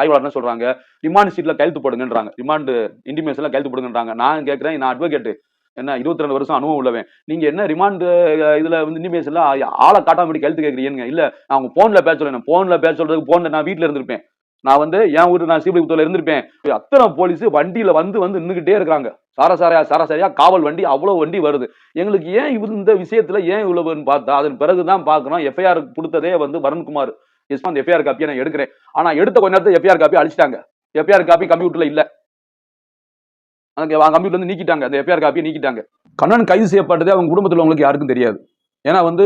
ஆய்வாளர் என்ன சொல்றாங்க ரிமாண்ட் சீட்ல கையெழுத்து போடுங்கன்றாங்க. ரிமாண்ட் இன்டிமேஷன்ல கையெழுத்து போடுங்கன்றாங்க. நான் கேட்கிறேன் நான் அட்வொகேட் என்ன இருபத்தி ரெண்டு வருஷம் அனுபவம் உள்ளவன். நீங்க என்ன ரிமாண்ட் இதுல வந்து இன்டிமேஷன்ல ஆளை காட்டாமட்டி கையெழுத்து கேட்கறீங்க இல்ல நான் அவங்க போன்ல பேச சொல்லணும். போன்ல பேச சொல்றதுக்கு போன்ல நான் வீட்டுல இருந்திருப்பேன். நான் வந்து என் ஊர் நான் சீபலிபுத்தூர்ல இருந்திருப்பேன். அத்தனை போலீஸ் வண்டியில வந்து வந்து நின்றுகிட்டே இருக்காங்க சாரசாரியா சாரசாரியா காவல் வண்டி அவ்வளவு வண்டி வருது. எங்களுக்கு ஏன் இந்த விஷயத்துல ஏன் இவ்வளவுன்னு பார்த்தா அதன் பிறகுதான் பார்க்கணும். எஃப்ஐஆர் கொடுத்ததே வந்து வருண்குமார். எஸ் அந்த எஃப்ஐஆர் காப்பியை நான் எடுக்கிறேன். ஆனா எடுத்த கொஞ்ச நேரத்துல எஃப்ஐஆர் காப்பி அழிச்சிட்டாங்க. எஃப்ஐஆர் காப்பி கம்ப்யூட்டர்ல இல்ல. அந்த கம்ப்யூட்டர் வந்து நீக்கிட்டாங்க. அந்த எஃப்ஐஆர் காப்பியை நீக்கிட்டாங்க. கண்ணன் கைது செய்யப்பட்டது அவங்க குடும்பத்தில் உங்களுக்கு யாருக்கும் தெரியாது. ஏன்னா வந்து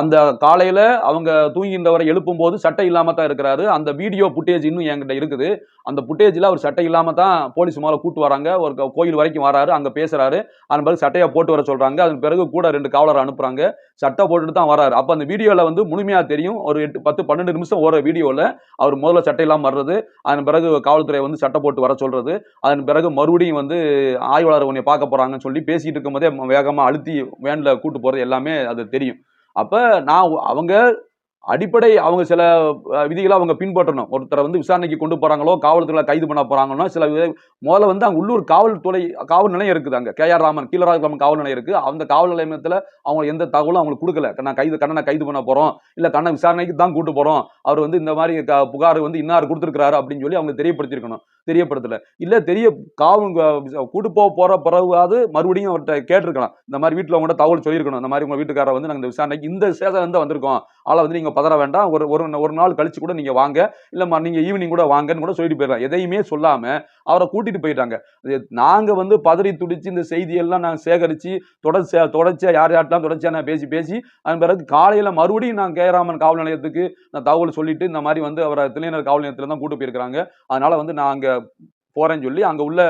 அந்த காலையில அவங்க தூங்கின்றவரை எழுப்பும் போது சட்டை இல்லாமல் தான் இருக்கிறாரு. அந்த வீடியோ புட்டேஜ் இன்னும் என்கிட்ட இருக்குது. அந்த புட்டேஜில் அவர் சட்டை இல்லாமல் தான் போலீஸ் மேலே கூட்டு வராங்க. ஒரு கோயில் வரைக்கும் வராரு அங்கே பேசுகிறாரு அதன் பிறகு சட்டையை போட்டு வர சொல்கிறாங்க அதன் பிறகு கூட ரெண்டு காவலர் அனுப்புகிறாங்க சட்டை போட்டுட்டு தான் வராரு. அப்போ அந்த வீடியோவில் வந்து முழுமையாக தெரியும். ஒரு எட்டு பத்து பன்னெண்டு நிமிஷம் ஓர வீடியோவில் அவர் முதல்ல சட்டை இல்லாமல் வர்றது அதன் பிறகு காவல்துறை வந்து சட்டை போட்டு வர சொல்கிறது அதன் பிறகு மறுபடியும் வந்து ஆய்வாளர் உன்னை பார்க்க போகிறாங்கன்னு சொல்லி பேசிகிட்டு இருக்கும்போதே வேகமாக அழுத்தி வேனில் கூட்டு போகிறது எல்லாமே அது தெரியும். அப்போ நான் அவங்க அடிப்படை அவங்க சில விதிகளை அவங்க பின்பற்றணும். ஒருத்தரை வந்து விசாரணைக்கு கொண்டு போகிறாங்களோ காவல்துறையில் கைது பண்ண போகிறாங்கன்னா சில முதல்ல வந்து அங்கே உள்ளூர் காவல்துறை காவல் நிலையம் இருக்குது அங்கே. கே ஆர் ராமன் கீழராஜராமன் காவல் நிலையம் இருக்குது அந்த காவல் நிலையத்தில் அவங்க எந்த தகவலும் அவங்களுக்கு கொடுக்கல. நான் கைது கண்ணனை கைது பண்ண போகிறோம் இல்லை கண்ணை விசாரணைக்கு தான் கூட்டு போகிறோம் அவர் வந்து இந்த மாதிரி க- புகார் வந்து இன்னார் கொடுத்துருக்காரு அப்படின்னு சொல்லி அவங்க தெரியப்படுத்திருக்கணும் தெரியப்படுத்தல. இல்ல தெரிய காவல் கூட்டு போக போற பிறகுவாது மறுபடியும் அவர்கிட்ட கேட்டிருக்கலாம். இந்த மாதிரி வீட்டுல உங்கள்கிட்ட தகவல் சொல்லியிருக்கணும். இந்த மாதிரி உங்க வீட்டுக்காரர் வந்து நாங்கள் இந்த விசாரணைக்கு இந்த சேதம் வந்து வந்திருக்கோம். ஆளை வந்து நீங்க பதற வேண்டாம். ஒரு ஒரு ஒரு நாள் கழிச்சு கூட நீங்க வாங்க. இல்லம்மா நீங்க ஈவினிங் கூட வாங்கன்னு கூட சொல்லிட்டு போயிடலாம் எதையுமே சொல்லாம அவரை கூட்டிட்டு போயிட்டாங்க. நாங்க வந்து பதறி துடிச்சு இந்த செய்தியெல்லாம் நாங்கள் சேகரிச்சு தொடர்ச்சி தொடர்ச்சியா யார் யார்ட்டெல்லாம் தொடர்ச்சியா நான் பேசி பேசி அதன் பிறகு காலையில மறுபடியும் நான் கேராமன் காவல் நிலையத்துக்கு நான் தகவல் சொல்லிட்டு இந்த மாதிரி வந்து அவரை திளைஞர் காவல் நிலையத்துல தான் கூட்டு போயிருக்காங்க அதனால வந்து நான் போகிறேன்னு சொல்லி அங்கே உள்ள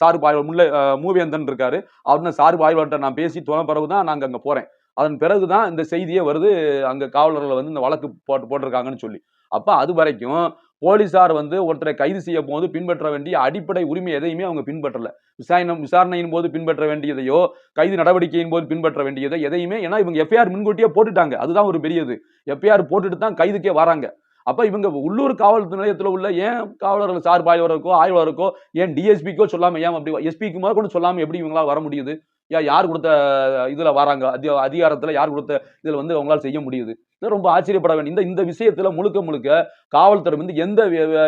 சார்பு ஆய்வாளர் முல்லை மூவேந்தன் இருக்காரு. அவருன்னு சார்பு ஆய்வாளர்கிட்ட நான் பேசி தொலை பிறகு தான் நாங்கள் அங்கே போகிறேன் அதன் பிறகு தான் இந்த செய்தியே வருது. அங்கே காவலர்கள் வந்து இந்த வழக்கு போட்டு போட்டிருக்காங்கன்னு சொல்லி. அப்போ அது வரைக்கும் போலீசார் வந்து ஒருத்தரை கைது செய்ய போது பின்பற்ற வேண்டிய அடிப்படை உரிமை எதையுமே அவங்க பின்பற்றல. விசாரணை விசாரணையின் போது பின்பற்ற வேண்டியதையோ கைது நடவடிக்கையின் போது பின்பற்ற வேண்டியதோ எதையுமே ஏன்னா இவங்க எஃப்ஐஆர் முன்கூட்டியே போட்டுட்டாங்க. அதுதான் ஒரு பெரியது. எஃப்ஐஆர் போட்டுட்டு தான் கைதுக்கே வராங்க. அப்போ இவங்க உள்ளூர் காவல் நிலையத்தில் உள்ள ஏன் காவலர்கள் சார்பாய்வருக்கோ ஆய்வாளருக்கோ ஏன் டிஎஸ்பிக்கோ சொல்லாமல் ஏன் அப்படி எஸ்பிக்கு முதல் கொண்டு சொல்லாமல் எப்படி இவங்களால வர முடியுது? ஏன் யார் கொடுத்த இதில் வராங்க? அதி அதிகாரத்தில் யார் கொடுத்த இதில் வந்து அவங்களால் செய்ய முடியுது? இது ரொம்ப ஆச்சரியப்பட வேண்டிய இந்த இந்த விஷயத்தில் முழுக்க முழுக்க காவல்துறை வந்து எந்த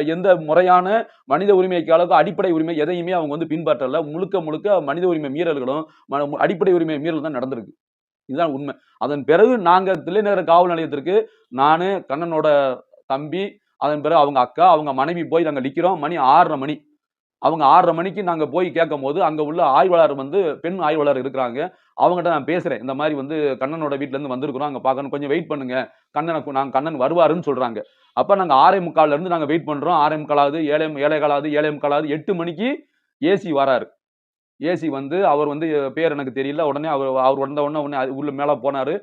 எந்த முறையான மனித உரிமைக்காலுக்கும் அடிப்படை உரிமை எதையுமே அவங்க வந்து பின்பற்றல. முழுக்க முழுக்க மனித உரிமை மீறல்களும் ம- அடிப்படை உரிமை மீறல் தான் நடந்திருக்கு. இதுதான் உண்மை. அதன் பிறகு நாங்கள் தில்லைநகர காவல் நிலையத்திற்கு நான் கண்ணனோட தம்பி அதன் பிறகு அவங்க அக்கா அவங்க மனைவி போய் நாங்கள் நிற்கிறோம் மணி ஆறரை மணி. அவங்க ஆறரை மணிக்கு நாங்கள் போய் கேட்கும் போது அங்கே உள்ள ஆய்வாளர் வந்து பெண் ஆய்வாளர் இருக்கிறாங்க. அவங்ககிட்ட நான் பேசுகிறேன் இந்த மாதிரி வந்து கண்ணனோட வீட்டிலேருந்து வந்திருக்கிறோம். அங்கே பார்க்கணும். கொஞ்சம் வெயிட் பண்ணுங்க. கண்ணனை நாங்கள் கண்ணன் வருவாருன்னு சொல்கிறாங்க அப்போ நாங்கள் ஆறே முக்கால்லேருந்து நாங்கள் வெயிட் பண்ணுறோம் ஆறே முக்காலாவது ஏழை ஏழை காலாவது ஏழை முக்காலாவது எட்டு மணிக்கு ஏசி வராரு. ஏசி வந்து அவர் வந்து பேர் எனக்கு தெரியல. உடனே அவர் அவர் வந்த உடனே உடனே அது உள்ள மேலே போனார்.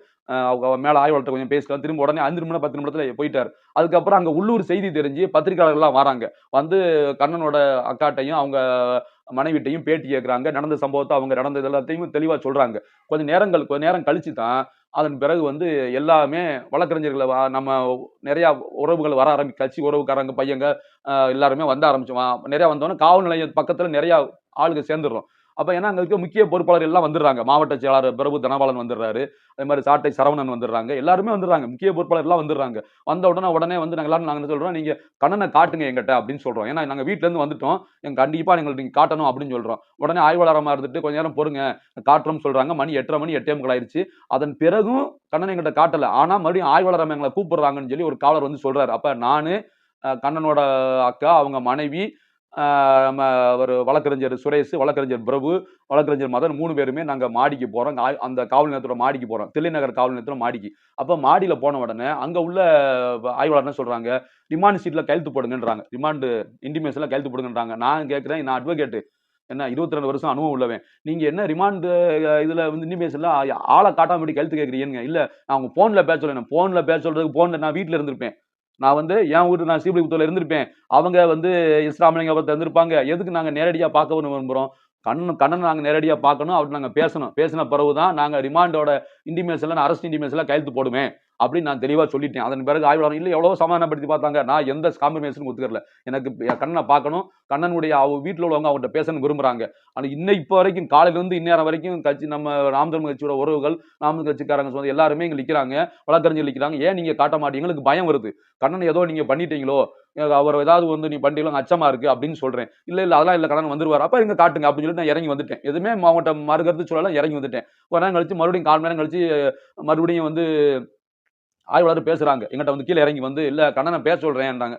அவங்க மேலே ஆய்வாளர்கிட்ட கொஞ்சம் பேசலாம் திரும்ப உடனே அஞ்சு நிமிடம் பத்து நிமிடத்தில் போயிட்டார். அதுக்கப்புறம் அங்கே உள்ளூர் செய்தி தெரிஞ்சு பத்திரிகையாளர்கள்லாம் வராங்க. வந்து கண்ணனோட அக்காட்டையும் அவங்க மனைவிட்டையும் பேட்டி கேட்குறாங்க நடந்த சம்பவத்தை அவங்க நடந்தது எல்லாத்தையும் தெளிவாக சொல்கிறாங்க கொஞ்சம் நேரங்கள் கொஞ்ச நேரம் கழிச்சு தான் அதன் பிறகு வந்து எல்லாமே வழக்கறிஞர்களை வா- நம்ம நிறையா உறவுகள் வர ஆரம்பி கட்சி உறவுக்காரங்க பையங்க எல்லாருமே வந்த ஆரம்பிச்சோம். நிறையா வந்தோன்னே காவல் நிலைய பக்கத்தில் நிறையா ஆளுங்க சேர்ந்துடுறோம். அப்போ ஏன்னா அங்கே இருக்க முக்கிய பொறுப்பாளர் எல்லாம் வந்துடுறாங்க. மாவட்ட செயலாளர் பிரபு தனபாலன் வந்துடுறாரு. அதே மாதிரி சாட்டை சரவணன் வந்துடுறாங்க. எல்லாருமே வந்துடுறாங்க. முக்கிய பொறுப்பாளர் எல்லாம் வந்துடுறாங்க. வந்த உடனே உடனே வந்து நாங்கள் எல்லாரும் நாங்கள் சொல்கிறோம் நீங்கள் கண்ணனை காட்டுங்க எங்கிட்ட அப்படின்னு சொல்கிறோம் ஏன்னா நாங்கள் வீட்டிலேருந்து வந்துட்டோம். எங்கள் கண்டிப்பாக எங்களுக்கு நீங்கள் காட்டணும் அப்படின்னு சொல்கிறோம் உடனே ஆய்வாளரமாக இருந்துட்டு கொஞ்ச நேரம் பொறுங்க. காட்டுறோம்னு சொல்கிறாங்க மணி எட்டரை மணி எட்டே முக்கால் ஆயிடுச்சு அதன் பிறகும் கண்ணன் எங்கிட்ட காட்டலை. ஆனால் மறுபடியும் ஆய்வாளர் எங்களை கூப்பிடுறாங்கன்னு சொல்லி ஒரு காவலர் வந்து சொல்கிறாரு அப்போ நான் கண்ணனோட அக்கா அவங்க மனைவி நம்ம ஒரு வழக்கறிஞர் சுரேஷ் வழக்கறிஞர் பிரபு வழக்கறிஞர் மதன் மூணு பேருமே நாங்கள் மாடிக்கு போகிறோம் அந்த காவல் நிலையத்தோட மாடிக்கு போகிறோம் தில்லைநகர் காவல் நிலையத்தோட மாடிக்கு. அப்போ மாடியில் போன உடனே அங்கே உள்ள ஆய்வாளர் என்ன சொல்கிறாங்க ரிமாண்ட் சீட்டில் கையெழுத்து போடுங்கன்றாங்க. ரிமாண்டு இன்டிமேஷனில் கையெழுத்து போடுங்கன்றாங்க. நான் கேட்குறேன் நான் அட்வொகேட்டு என்ன இருபத்தி ரெண்டு வருஷம் அனுபவம் உள்ளவன். நீங்கள் என்ன ரிமாண்டு இதில் வந்து இன்டிமேஷனில் ஆளை காட்டாம இப்படி கையெழுத்து கேட்குறீங்க இல்லை நான் உங்க ஃபோனில் பேச சொல்லுவேன் ஃபோனில் பேச சொல்கிறதுக்கு ஃபோனில் நான் வீட்டில் இருந்திருப்பேன். நான் வந்து என் ஊர் நான் சீபலிபுத்தூர்ல இருந்திருப்பேன். அவங்க வந்து இஸ்லாமலிங்கபுரத்தில் இருந்திருப்பாங்க எதுக்கு நாங்கள் நேரடியாக பார்க்க விரும்புகிறோம் கண்ணன் கண்ணன் நாங்கள் நேரடியாக பார்க்கணும். அவர் நாங்கள் பேசணும். பேசின பிறகு தான் நாங்கள் ரிமாண்டோட இன்டிமேஷன்ல அரெஸ்ட் இன்டிமேஷன்ல கையெழுத்து போடுவேன். அப்படின்னு நான் தெளிவாக சொல்லிட்டேன். அதன் பிறகு ஆய்வாளர் இல்லை எவ்வளோ சமாதானப்படுத்தி பார்த்தாங்க. நான் எந்த காம்ப்ரமைஸும் ஒத்துக்கல எனக்கு என் கண்ணனை பார்க்கணும். கண்ணனுடைய அவங்க வீட்டில் உள்ளவங்க அவங்கள்ட்ட பேசணும் விரும்புகிறாங்க ஆனால் இன்னும் இப்போ வரைக்கும் காலையிலேருந்து இந்நேரம் வரைக்கும் கட்சி நம்ம நாம் கட்சியோட உறவுகள் நாம் கட்சிக்காரங்க சொந்த எல்லாருமே இங்கே நிற்கிறாங்க வழக்கறிஞர் நிற்கிறாங்க ஏன் நீங்கள் காட்ட மாட்டீங்க? எங்களுக்கு பயம் வருது. கண்ணனை ஏதோ நீங்கள் பண்ணிட்டீங்களோ? அவர் ஏதாவது வந்து நீ பண்ணிக்கலாம் அச்சமா இருக்கு அப்படின்னு சொல்றேன். இல்ல இல்ல அதெல்லாம் இல்ல. கடன் வந்துருவார். அப்ப இங்க காட்டுங்க அப்படின்னு சொல்லிட்டு நான் இறங்கி வந்துட்டேன். எதுவுமே மாவட்டம் மறுகருத்து சொல்லலாம் இறங்கி வந்துட்டேன். ஒரு நேரம் கழிச்சு மறுபடியும் கால் நேரம் கழிச்சு மறுபடியும் வந்து ஆய்வாளர் பேசுறாங்க. எங்கிட்ட வந்து கீழே இறங்கி வந்து இல்ல கண்ணனை பேச சொல்றேன்றாங்க.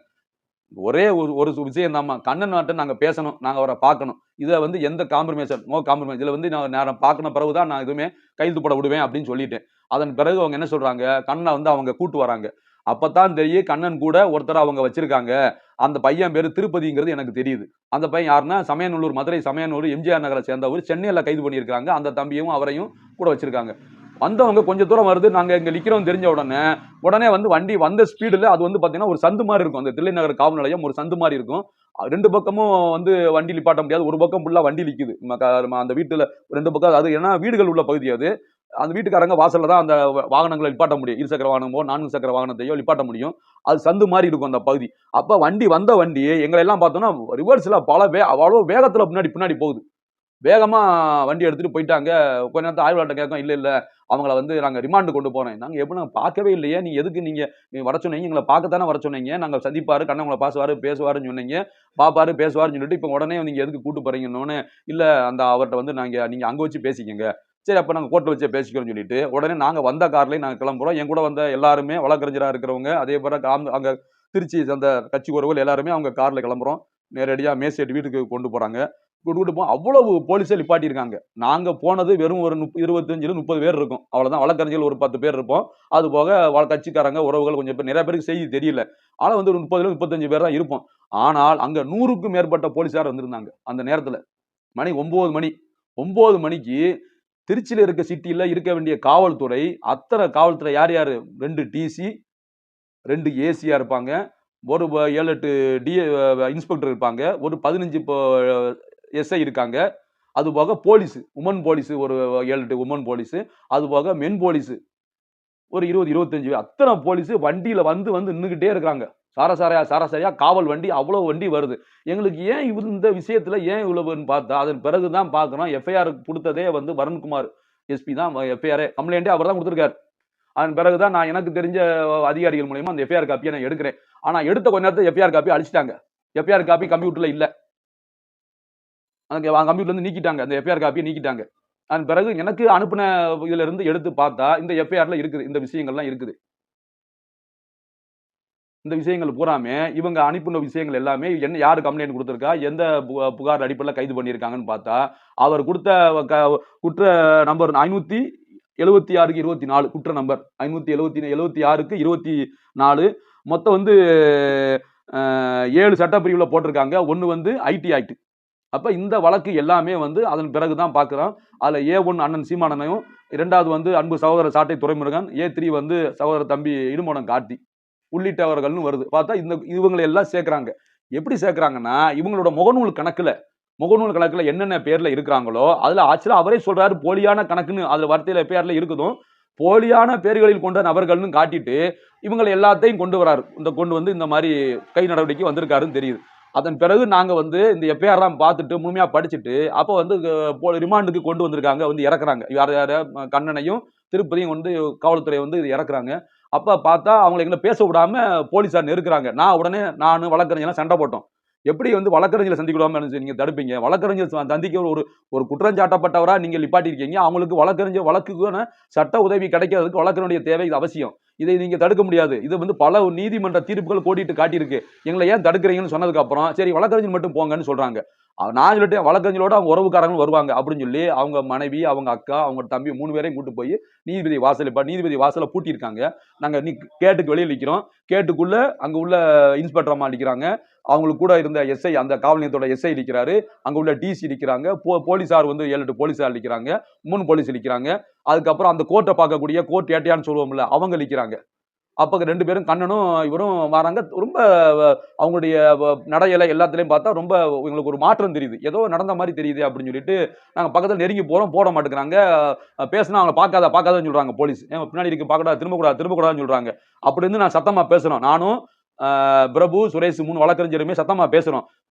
ஒரே ஒரு ஒரு விஷயம் தாம்மா கண்ணன் நாட்டை நாங்க பேசணும். நாங்க அவரை பார்க்கணும். இதை வந்து எந்த காம்ப்ரமைசர் நோ காம்ப்ரமைஸ் இதுல வந்து நான் நேரம் பார்க்கணும். பிறகுதான் நான் எதுவுமே கைது போட விடுவேன் அப்படின்னு சொல்லிட்டேன். அதன் பிறகு அவங்க என்ன சொல்றாங்க? கண்ணனை வந்து அவங்க கூட்டு வராங்க. அப்பதான் தெரியும் கண்ணன் கூட ஒருத்தர் அவங்க வச்சிருக்காங்க. அந்த பையன் பேரு திருப்பதிங்கிறது எனக்கு தெரியுது. அந்த பையன் யாருன்னா சமயநல்லூர் மதுரை சமயநல்லூர் எம்ஜிஆர் நகரை சேர்ந்தவர். சென்னையில கைது பண்ணியிருக்காங்க அந்த தம்பியும் அவரையும் கூட வச்சிருக்காங்க. வந்தவங்க கொஞ்சம் தூரம் வருது நாங்கள் இங்கே நிற்கிறோம் தெரிஞ்ச உடனே உடனே வந்து வண்டி வந்த ஸ்பீடில் அது வந்து பார்த்தீங்கன்னா ஒரு சந்து மாதிரி இருக்கும். அந்த தில்லைநகர் காவல் நிலையம் ஒரு சந்து மாதிரி இருக்கும். ரெண்டு பக்கமும் வந்து வண்டி நிப்பாட்ட முடியாது. ஒரு பக்கம் ஃபுல்லாக வண்டி நிற்கிது ம- அந்த வீட்டில் ரெண்டு பக்கம் அது ஏன்னா வீடுகள் உள்ள பகுதி அது. அந்த வீட்டுக்காரங்க வாசலில் தான் அந்த வாகனங்களை நிப்பாட்ட முடியும். இருசக்கர வாகனமோ நான்கு சக்கர வாகனத்தையோ நிப்பாட்ட முடியும். அது சந்து மாதிரி இருக்கும் அந்த பகுதி. அப்போ வண்டி வந்த வண்டி எங்களை எல்லாம் பார்த்தோம்னா ரிவர்ஸில் பல வே அவ்வளோ வேகத்தில் பின்னாடி பின்னாடி போகுது. வேகமாக வண்டி எடுத்துகிட்டு போயிட்டாங்க. கொஞ்ச நேரத்தில் ஆய்வாளர்கிட்ட கேட்கும் இல்லை இல்லை அவங்கள வந்து நாங்கள் ரிமாண்டு கொண்டு போகிறோம் நாங்கள் எப்படி நாங்கள் பார்க்கவே இல்லையே. நீ எதுக்கு நீங்கள் வர சொன்னீங்க? எங்களை பார்க்கத்தானே வர சொன்னீங்க. நாங்கள் சந்திப்பார் கண்ணன் உங்களை பேசுவாருன்னு சொன்னீங்க. பாப்பாரு பேசுவாருன்னு சொல்லிட்டு இப்போ உடனே நீங்கள் எதுக்கு கூட்டு போகிறீங்கன்னு இல்லை அந்த அவர்கிட்ட வந்து நாங்கள் நீங்கள் அங்கே வச்சு பேசிக்கங்க. சரி அப்போ நாங்கள் கோர்ட்டில் வச்சு பேசிக்கிறோம்னு சொல்லிட்டு உடனே நாங்கள் வந்த கார்லேயே நாங்கள் கிளம்புறோம். என் கூட வந்த எல்லாருமே வழக்கறிஞராக இருக்கிறவங்க அதே போல் காம்- அங்கே திருச்சி அந்த கட்சி உறவுகள் எல்லாருமே அவங்க காரில் கிளம்புறோம். நேரடியாக மேசேட் வீட்டுக்கு கொண்டு போகிறாங்க கொண்டு அவ்வளவு போலீஸை நிப்பாட்டியிருக்காங்க. நாங்கள் போனது வெறும் ஒரு முப்ப இருபத்தஞ்சுல முப்பது பேர் இருக்கும். அவ்வளோதான் வழக்கறிஞர்கள் ஒரு பத்து பேர் இருப்போம். அது போக கட்சிக்காரங்க உறவுகள் கொஞ்சம் பேர் நிறைய பேருக்கு செய்தி தெரியல. ஆனால் வந்து ஒரு முப்பதுல முப்பத்தஞ்சு பேர் தான் இருப்போம். ஆனால் அங்கே நூறுக்கும் மேற்பட்ட போலீஸார் வந்திருந்தாங்க அந்த நேரத்தில். மணி ஒம்பது மணி. ஒம்பது மணிக்கு திருச்சியில் இருக்க சிட்டியில் இருக்க வேண்டிய காவல்துறை அத்தனை காவல்துறை யார் யார்? ரெண்டு டிசி ரெண்டு ஏசியாக இருப்பாங்க. ஒரு ஏழு எட்டு டி இன்ஸ்பெக்டர் இருப்பாங்க. ஒரு பதினஞ்சு இப்போ எஸ்ஐ இருக்காங்க. அது போக போலீஸ் உமன் போலீஸ் ஒரு ஏழு எட்டு உமன் போலீஸ் அது போக மென் போலீஸ். ஒரு இருபது இருபத்தஞ்சு அத்தனை போலீஸ் வண்டியில் வந்து வந்து நின்றுக்கிட்டே இருக்காங்க சாரசாரையா சாரசாரியா காவல் வண்டி அவ்வளோ வண்டி வருது. எங்களுக்கு ஏன் இவ் இந்த விஷயத்தில் ஏன் இவ்வளவுன்னு பார்த்தா அதன் பிறகு தான் பார்க்குறோம். எஃப்ஐஆர் கொடுத்ததே வந்து வருண்குமார் எஸ்பி தான் எஃப்ஐஆர். கம்ப்ளைண்ட்டே அவர் தான் கொடுத்துருக்காரு. அதன் பிறகு தான் நான் எனக்கு தெரிஞ்ச அதிகாரிகள் மூலயமா அந்த எஃப்ஐஆர் காப்பியை நான் எடுக்கிறேன். ஆனால் எடுத்த கொஞ்ச நேரத்தை எஃப்ஐஆர் காப்பி அழிச்சிட்டாங்க. எஃப்ஐஆர் காப்பி கம்ப்யூட்டரில் இல்லை. அந்த கம்ப்யூட்டர்ல இருந்து நீக்கிட்டாங்க. அந்த எஃப்ஐஆர் காப்பியை நீக்கிட்டாங்க. அதன் பிறகு எனக்கு அனுப்பின இதுல இருந்து எடுத்து பார்த்தா இந்த எஃப்ஐஆர்ல இருக்குது. இந்த விஷயங்கள்லாம் இருக்குது. இந்த விஷயங்கள் பூராமே இவங்க அனுப்பின விஷயங்கள் எல்லாமே என்ன யார் கம்ப்ளைண்ட் கொடுத்துருக்கா? எந்த பு- புகார் அடிப்படையில் கைது பண்ணியிருக்காங்கன்னு பார்த்தா அவர் கொடுத்த க- குற்ற நம்பர் ஐநூத்தி எழுபத்தி ஆறுக்கு இருபத்தி நாலு குற்ற நம்பர் ஐநூத்தி எழுபத்தி எழுபத்தி ஆறுக்கு இருபத்தி நாலு. மொத்தம் வந்து ஏழு சட்டப்பிரிவில் போட்டிருக்காங்க. ஒன்று வந்து ஐடி ஆக்ட் அப்போ இந்த வழக்கு எல்லாமே வந்து அதன் பிறகு தான் பார்க்குறோம் அதில் ஏ ஒன் அண்ணன் சீமானனையும் இரண்டாவது வந்து அன்பு சகோதர சாட்டை துறைமுருகன் ஏ த்ரீ வந்து சகோதர தம்பி இடுமோனம் கார்த்தி உள்ளிட்டவர்கள்னு வருது. பார்த்தா இந்த இவங்களை எல்லாம் சேர்க்குறாங்க. எப்படி சேர்க்குறாங்கன்னா இவங்களோட முகநூல் கணக்கில் முகநூல் கணக்கில் என்னென்ன பேரில் இருக்கிறாங்களோ அதில் ஆக்சுவலாக அவரே சொல்கிறாரு போலியான கணக்குன்னு. அதில் வார்த்தையில் பேரில் இருக்குதும். போலியான பேர்களில் கொண்ட நபர்கள்னு காட்டிட்டு இவங்களை எல்லாத்தையும் கொண்டு வராரு. இந்த கொண்டு வந்து இந்த மாதிரி கை நடவடிக்கை வந்திருக்காருன்னு தெரியுது. அதன் பிறகு நாங்கள் வந்து இந்த எஃப்ஐஆர்லாம் பார்த்துட்டு முழுமையாக படிச்சுட்டு அப்போ வந்து போ- ரிமாண்டுக்கு கொண்டு வந்திருக்காங்க வந்து இறக்குறாங்க. யார் யார் கண்ணனையும் திருப்பதியும் வந்து காவல்துறை வந்து இது இறக்குறாங்க. அப்போ பார்த்தா அவங்களை எங்களை பேச விடாமல் போலீஸார் நெருக்குறாங்க. நான் உடனே நான் வழக்கறிஞர்லாம் சண்டை போட்டோம். எப்படி வந்து வழக்கறிஞரை சந்திக்க விடாம நீங்கள் தடுப்பீங்க? வழக்கறிஞர் சந்திக்க ஒரு ஒரு குற்றஞ்சாட்டப்பட்டவராக நீங்கள் நிப்பாட்டியிருக்கீங்க? அவங்களுக்கு வழக்கறிஞர் வழக்குக்கான சட்ட உதவி கிடைக்கிறதுக்கு வழக்கறிஞருடைய தேவை அவசியம். இதை நீங்கள் தடுக்க முடியாது. இது வந்து பல நீதிமன்ற தீர்ப்புகள் கோடிட்டு காட்டியிருக்கு. எங்களை ஏன் தடுக்கிறீங்கன்னு சொன்னதுக்கப்புறம் சரி வழக்கறிஞர் மட்டும் போங்கன்னு சொல்கிறாங்க நான் சொல்லிட்டு வழக்கறிஞரோட அவங்க உறவுக்காரங்களும் வருவாங்க அப்படின்னு சொல்லி அவங்க மனைவி அவங்க அக்கா அவங்க தம்பி மூணு பேரையும் கூட்டு போய் நீதிபதி வாசல் இப்போ நீதிபதி வாசலை பூட்டியிருக்காங்க. நாங்கள் நீ கேட்டுக்கு வெளியே நிற்கிறோம் கேட்டுக்குள்ளே அங்கே உள்ள இன்ஸ்பெக்டர் அம்மா நிற்கிறாங்க அவங்களுக்கு கூட இருந்த எஸ்ஐ அந்த காவல் நிலையத்தோட எஸ்ஐ நிற்கிறாரு அங்கே உள்ள டிசி நிற்கிறாங்க போ போலீஸார் வந்து ஏழு எட்டு போலீஸார் நிற்கிறாங்க மூணு போலீஸ் நிற்கிறாங்க அதுக்கப்புறம் அந்த கோர்ட்டை பார்க்கக்கூடிய கோர்ட் ஏட்டையான்னு சொல்லுவோம்ல அவங்க நிற்கிறாங்க அப்போ ரெண்டு பேரும் கண்ணனும் இவரும் வராங்க. ரொம்ப அவங்களுடைய வ- நடையில எல்லாத்துலேயும் பார்த்தா ரொம்ப எங்களுக்கு ஒரு மாற்றம் தெரியுது. ஏதோ நடந்த மாதிரி தெரியுது அப்படின்னு சொல்லிட்டு நாங்கள் பக்கத்தில் நெருங்கி போகிறோம் போட மாட்டேங்கிறாங்க. பேசினா அவங்கள அவங்க பார்க்காத பார்க்காதன்னு சொல்கிறாங்க போலீஸ். ஏன் பின்னாடி இருக்கு பார்க்கக்கூடாது திரும்பக்கூடாது திரும்பக்கூடாதுன்னு சொல்கிறாங்க அப்படி இருந்து நான் சத்தமாக பேசுகிறோம் நானும் பிரபு சுரேஷ் மூணு வழக்கறிஞருமே சத்தமாக பேசுகிறோம்